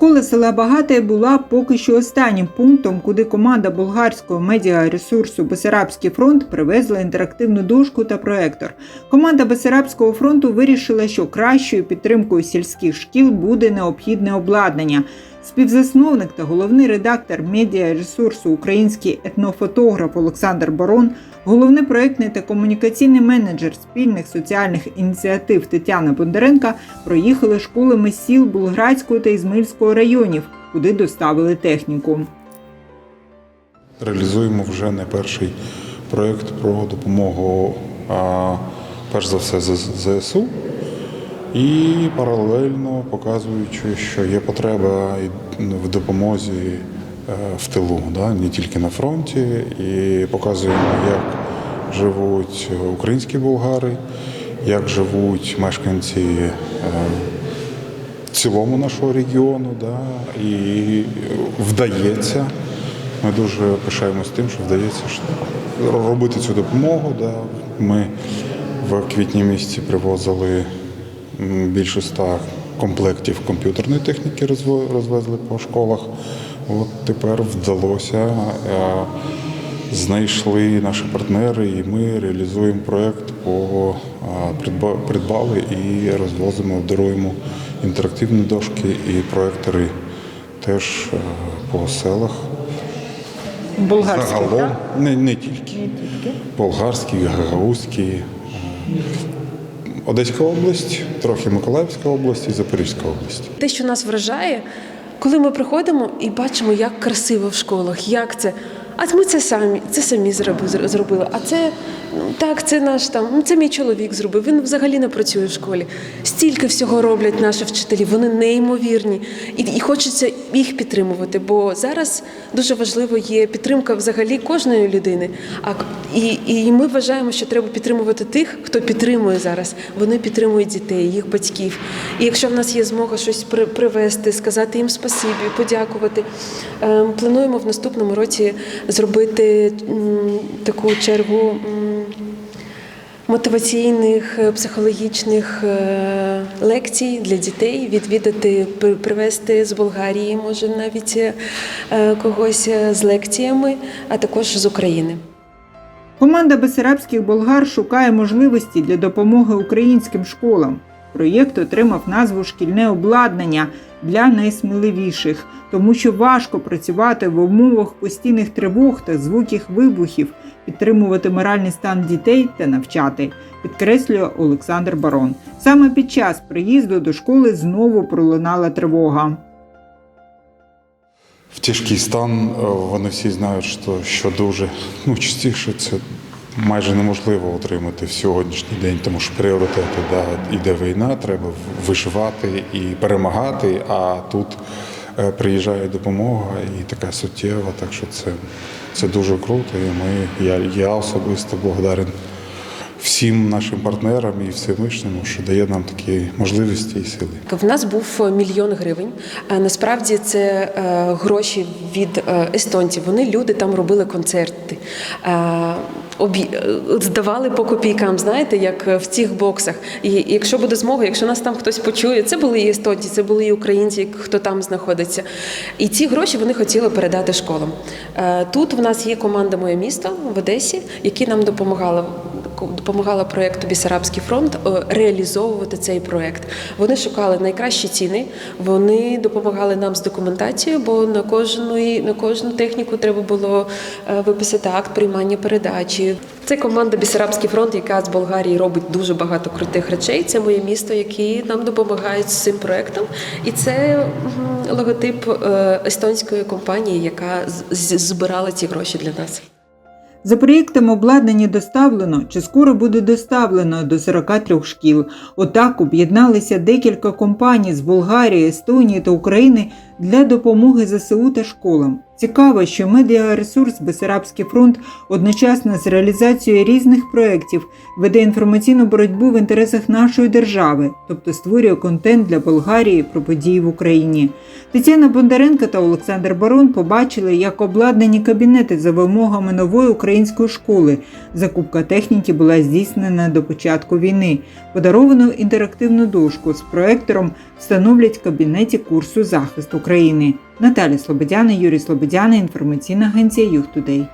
Школа села Багате була поки що останнім пунктом, куди команда болгарського медіаресурсу Бесарабський фронт привезла інтерактивну дошку та проектор. Команда Бесарабського фронту вирішила, що кращою підтримкою сільських шкіл буде необхідне обладнання. Співзасновник та головний редактор медіаресурсу український етнофотограф Олександр Барон, головний проектний та комунікаційний менеджер спільних соціальних ініціатив Тетяна Бондаренка проїхали школами сіл Булградського та Ізмаїльського районів, куди доставили техніку. Реалізуємо вже не перший проєкт про допомогу, перш за все, ЗСУ. І паралельно показуючи, що є потреба в допомозі е, в тилу, да, не тільки на фронті, і показуємо, як живуть українські болгари, як живуть мешканці е, цілому нашого регіону. Да, і вдається. Ми дуже пишаємось тим, що вдається робити цю допомогу. Да. Ми в квітні місяці привозили більше ста комплектів комп'ютерної техніки, розвезли по школах. От тепер вдалося, е, знайшли наші партнери, і ми реалізуємо проєкт по е, придбали і розвозимо, даруємо інтерактивні дошки і проектори теж е, по селах. Болгарський, Загалом, так? не, не тільки. Болгарський, Гагаузький, е, Одеська область, трохи Миколаївська область і Запорізька область. Те, що нас вражає, коли ми приходимо і бачимо, як красиво в школах, як це. А ми це самі, це самі зроби- зробили. А це ну, так, це наш там, ну, це мій чоловік зробив. Він взагалі не працює в школі. Стільки всього роблять наші вчителі, вони неймовірні. І, і хочеться їх підтримувати. Бо зараз дуже важливо є підтримка взагалі кожної людини. А і, і ми вважаємо, що треба підтримувати тих, хто підтримує зараз. Вони підтримують дітей, їх батьків. І якщо в нас є змога щось при- привезти, сказати їм спасибі, подякувати. е, Плануємо в наступному році зробити таку чергу. Мотиваційних е, психологічних е, лекцій для дітей відвідати, привезти з Болгарії, може навіть е, когось з лекціями, а також з України. Команда Бесарабських болгар шукає можливості для допомоги українським школам. Проєкт отримав назву Шкільне обладнання для найсміливіших, тому що важко працювати в умовах постійних тривог та звуків вибухів, підтримувати моральний стан дітей та навчати, підкреслює Олександр Барон. Саме під час приїзду до школи знову пролунала тривога. В тяжкий стан е, вони всі знають, що, що дуже ну, частіше це майже неможливо отримати в сьогоднішній день, тому що пріоритети да, іде війна, треба виживати і перемагати. А тут е, приїжджає допомога і така суттєва. Так що це, це дуже круто. І ми, я, я особисто благодарен всім нашим партнерам і Всевишньому, що дає нам такі можливості і сили. В нас був мільйон гривень. А Насправді це е, гроші від е, естонців. Вони люди там робили концерти. Е, е, Здавали по копійкам, знаєте, як в цих боксах. І якщо буде змога, якщо нас там хтось почує, це були і естонці, це були і українці, хто там знаходиться. І ці гроші вони хотіли передати школам. Е, Тут в нас є команда Моє місто в Одесі, які нам допомагали допомагала проєкту Бісарабський фронт е, реалізовувати цей проєкт. Вони шукали найкращі ціни, вони допомагали нам з документацією, бо на кожну, на кожну техніку треба було е, виписати акт приймання передачі. Це команда Бісарабський фронт, яка з Болгарії робить дуже багато крутих речей. Це моє місто, які нам допомагають з цим проєктом. І це логотип е, естонської компанії, яка збирала ці гроші для нас. За проєктом обладнання доставлено чи скоро буде доставлено до 43 шкіл. Отак об'єдналися декілька компаній з Болгарії, Естонії та України для допомоги ЗСУ та школам. Цікаво, що медіаресурс Бесарабський фронт одночасно з реалізацією різних проєктів веде інформаційну боротьбу в інтересах нашої держави, тобто створює контент для Болгарії про події в Україні. Тетяна Бондаренко та Олександр Барон побачили, як обладнані кабінети за вимогами нової української школи. Закупка техніки була здійснена до початку війни. Подаровану інтерактивну дошку з проектором встановлять в кабінеті курсу захист України. Наталя Слободяна, Юрій Слободяна, інформаційна агенція Юг Тудей.